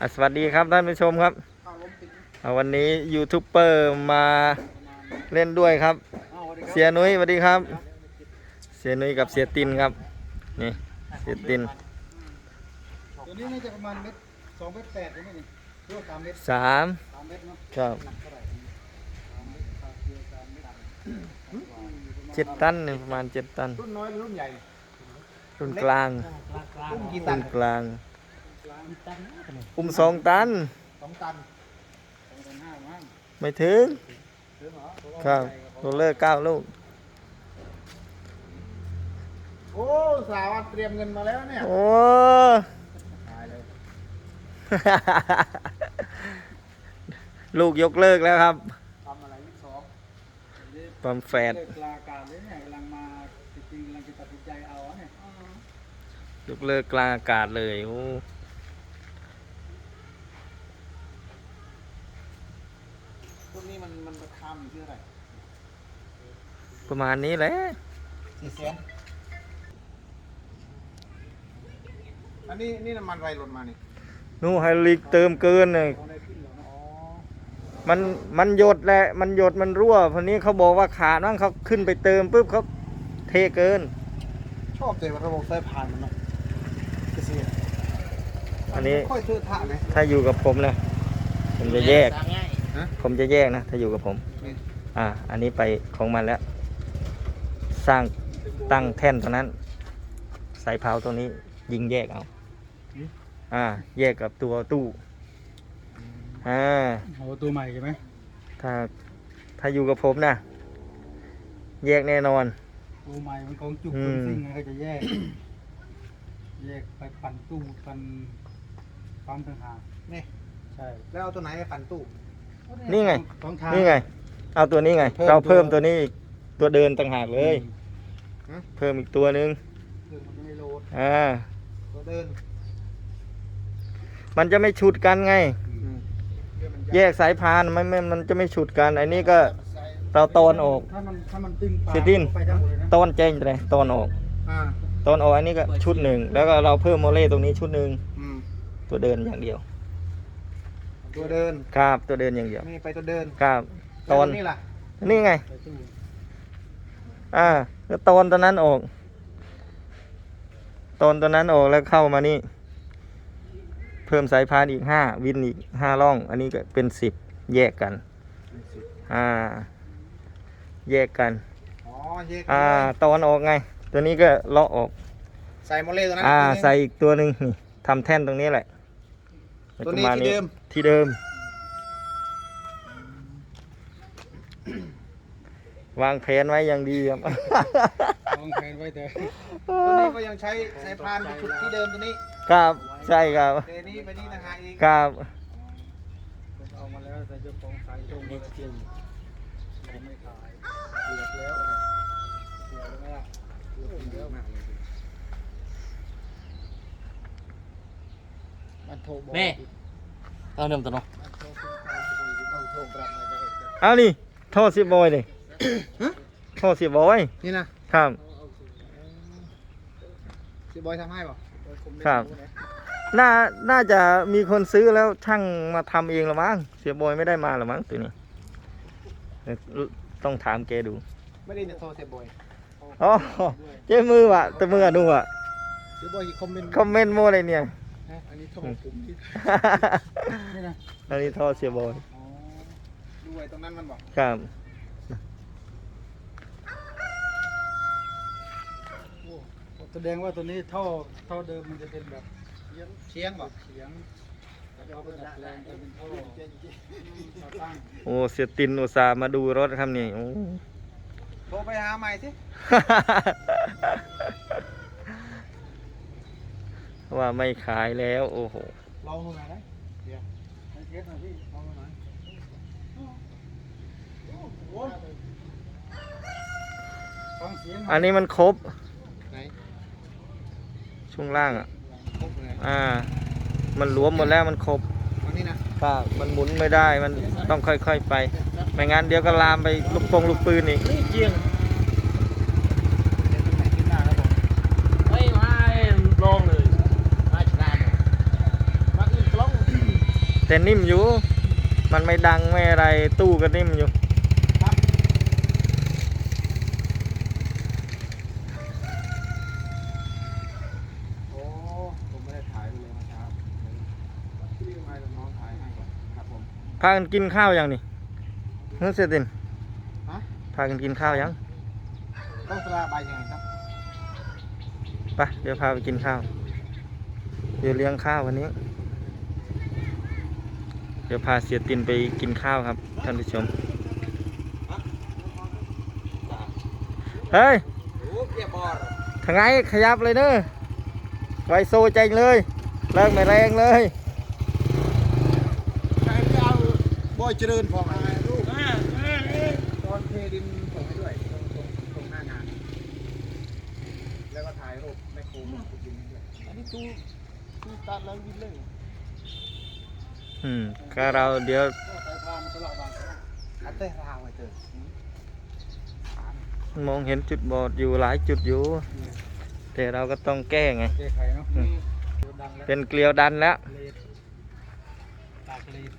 อะสวัสดีครับท่านผู้ชมครับอะวันนี้ยูทูบเบอร์มาเล่นด้วยครับ เสียนุ้ยสวัสดีครับ เสียนุ้ยกับเสียตินครับ นี่ เสียตินตัวนี้น่าจะประมาณเม็ดสองเม็ดแปดใช่ไหมนี่รวมสามเม็ดสามสามเม็ดเนาะครับหนักเท่าไหร่สามเม็ดสามเกียวสามเม็ดเจ็ดตันนี่ประมาณเจ็ดตัน รุ่นน้อยหรือรุ่นใหญ่ รุ่นกลาง รุ่นกี่ตัรุ่นนกลาง อุ้มสองตัน สองตันสองตันห้ามั้งไม่ถึง ถึงเหรอครับโรลเลอร์เก้าลูก โอ้ สาวเตรียมเงินมาแล้วเนี่ยโอ้ ตายเลยลูกยกเลิกแล้วครับทำอะไรยี่สองปั๊มแฟดเลิกลาการเลยเนี่ยกำลังมาจริงๆกำลังจะตัดสินใจเอาอะเนี่ย ยกเลิกกลางอากาศเลยโอ้ พวกนี้มันมันราคาอยู่ที่เท่าไหร่ประมาณนี้แหละสี่แสนอันนี้นี่น้ำมันไรหล่นมานี่นู่ไฮดรอลิกเติมเกินเลยเอาได้ขึ้นเหรอเนาะอ๋อมันมันหยดแหละมันหยดมันรั่วพอนี้เขาบอกว่าขาดบ้างเขาขึ้นไปเติมปุ๊บเขาเทเกิน ชอบแต่ว่าระบบสายพานมันเนาะจะเสียอันนี้ค่อยเทือะทะไหมถ้าอยู่กับผมนะผมจะแยก ฮะ ผมจะแยกนะ ถ้าอยู่กับผม นี่อ่า อันนี้ไปของมันแล้ว สร้างตั้งแท่นตรงนั้น ใส่เผาตรงนี้ยิงแยกเอาอ่า แยกกับตัวตู้ อ่า เอาตัวใหม่ใช่ไหมถ้าถ้าอยู่กับผมนะ แยกแน่นอน ตัวใหม่มันของจุกอืคนมซิ่งไงก็จะแยก แยกไปปั่นตู้ปั่นปั๊มต่างหากนี่ ใช่ แล้วเอาตัวไหนไปปั่นตู้ นี่ไง ของทาง นี่ไง เอาตัวนี้ไง เพิ่มเราเพิ่มตัวตัวนี้อีกตัวเดินต่างหากเลยฮะ เพิ่มอีกตัวหนึ่งเครื่องมันจะไม่โหลดอ่าตัวเดินมันจะไม่ฉุดกันไงอืมเครื่องมันแยกสายพานมันไม่มันจะไม่ฉุดกัน อันนี้ก็เราตอนออก ถ้ามันถ้ามันตึงปากเสียดิ้น ไปทั้งหมดเลยนะตอนแจ้งเลยตอนออก อ่าตอนออกอันนี้ก็ชุดหนึ่ง แล้วก็เราเพิ่มโมเล่ตรงนี้ชุดหนึ่งอืมตัวเดินอย่างเดียว ตัวเดินครับตัวเดินอย่างเดียวนี่ไปตัวเดินครับตอนแล้วนี่ล่ะนี่ไงไปตู้อ่าแล้วตอนตัวนั้นออก ตอนตัวนั้นออกแล้วเข้ามานี่ เพิ่มสายพานอีกห้าวินอีกห้าร่อง อันนี้ก็เป็นสิบแยกกันอ่าแยกกันอ๋อแยกอ่าเลยตอนออกไง ตัวนี้ก็เลาะออก ใส่โมเลตัวนั้นอ่าทีนึงใส่อีกตัวหนึ่งนี่ทำแท่นตรงนี้แหละ ตัวนี้ประาณที่เดิมที่เดิม วางแผนไว้อย่างดีครับ วางแผนไว้แต่ตัวนี้ก็ยังใช้สายพานชุดที่เดิมตัวนี้ ครับใช่ครับแต่นี้ไปนี่นะฮะอีกครับเอามาแล้วแต่เจ้าของสายตรงมาจริงผมไม่ขายเลือกแล้วเลือกแล้วไหมล่ะเลือกเยอะมากเลย มันโทรบอกนี่เอาเริ่มต้นเนาะมันโทรเป็นการต้องโทรกลับมาจะเห็นเอานี่ท่อสิบบอยนี่ท่อสิบบอยนี่นะครับซีบอยทำให้ป่ะครับ น่าน่าจะมีคนซื้อแล้วช่างมาทำเองละมั้งเสียบอยไม่ได้มาละมั้งตัวนี้เอ่อต้องถามแกดูไม่ได้เนี่ยโทรเสียบอยอ๋อเจ้มือวะแต่มืออะดูอะเสียบอยคอมเมนต์คอมเมนต์โมอะไรเนี่ยอันนี้โทรผมที่นี่นะอันนี้ท่อเสียบอยอ๋อด้วยตรงนั้นมันบอกครับแสดงว่าตัวนี้ท่อท่อเดิมมันจะเป็นแบบเฉียงเฉียงบอกเฉียงแล้วเอาไปดัดแปลงเป็นท่อมาตั้งโอ้เสียตินอุตส่าห์มาดูรถครับนี่โอ้โทรไปหาใหม่สิ ว่าไม่ขายแล้ว โอ้โหลองดูหน่อยนะเดี๋ยวให้เทสหน่อยพี่ลองดูหน่อยโอ้โหฟังเสียงหน่อัอยนนี้มันครบไหนช่วงล่างอะ ครบเลยอ่า มันรวมหมดแล้วมันครบอันนี้นะถ้ามันหมุนไม่ได้มันต้องค่อยๆไป ไม่งั้นเดี๋ยวก็ลามไปลูกปงลูกปืนอีก นี่เจียง เดี๋ยวตรงไหนขึ้นหน้าแล้วบอก ไม่ไม่ลองเลยไม่ชนะเนี่ย มาอื่นกล้อง แต่นิ่มอยู่ มันไม่ดังไม่อะไรตู้ก็นิ่มอยู่โอ้ผมไม่ได้ถ่ายไปเลยเมื่อเช้าพี่ทำไมน้องถ่ายให้ก่อนครับผมพากันกินข้าวยังนี่เฮ้ยเสยตินฮะพากันกินข้าวยังต้องสลาใบยังไงครับไปเดี๋ยวพาไปกินข้าว เดี๋ยวเลี้ยงข้าววันนี้ เดี๋ยวพาเสียตินไปกินข้าวครับท่านผู้ชม เฮ้ยโอ้เปียบอลทางไงขยับเลยเนอะไวโซเจงเลยเลิกไม่แรงเลยใครจะเอาบอยเจริญพอมาลูกตอนเทดินส่งให้ด้วยตรงตรงตรงหน้างาน แล้วก็ถ่ายรูปแม่ครูมันดินให้ด้วยอันนี้ตู้ตู้ตัดแล้วดินเลย อืมก็เราเดี๋ยวก็สายพานมันตลอดบางอันเต้ราวไปเจอมองเห็นจุดบอดอยู่หลายจุดอยู่ แต่เราก็ต้องแก้ไงเจ๊ไข่เนาะอืมเดี๋ยวดังแล้ว เป็นเกลียวดันแล้วเลดตากเลด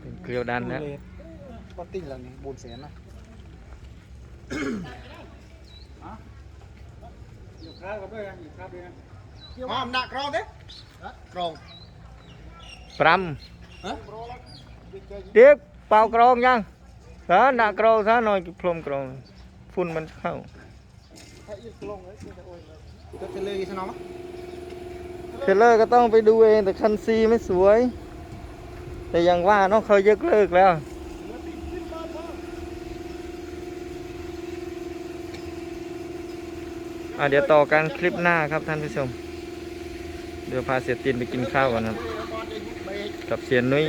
เป็นเกลียวดันแล้วเลดก็ติ้งแล้วนี่บูนเสียนนะฮะอยู่คราบกันด้วยกันอยู่คราบด้วยกันมาหนักกรองเด้กรองปรฮะำ เด็กเป่ากรองยังเหรอหนักกรองซะหน่อยพรมกรองฝุ่นมันเข้าถ้าอีกกรองเลยจะโอ้ยจะเป็นเลยใช่ไหมเทรลเลอร์ก็ต้องไปดูเองแต่คันซีไม่สวย แต่อยังว่าเน้องเขายกเลิกแล้วอะเดี๋ยวต่อกันคลิปหน้าครับท่านผู้ชม เดี๋ยวพาเสียตินไปกินข้าวก่อนครับ กับเซียนนุ้ย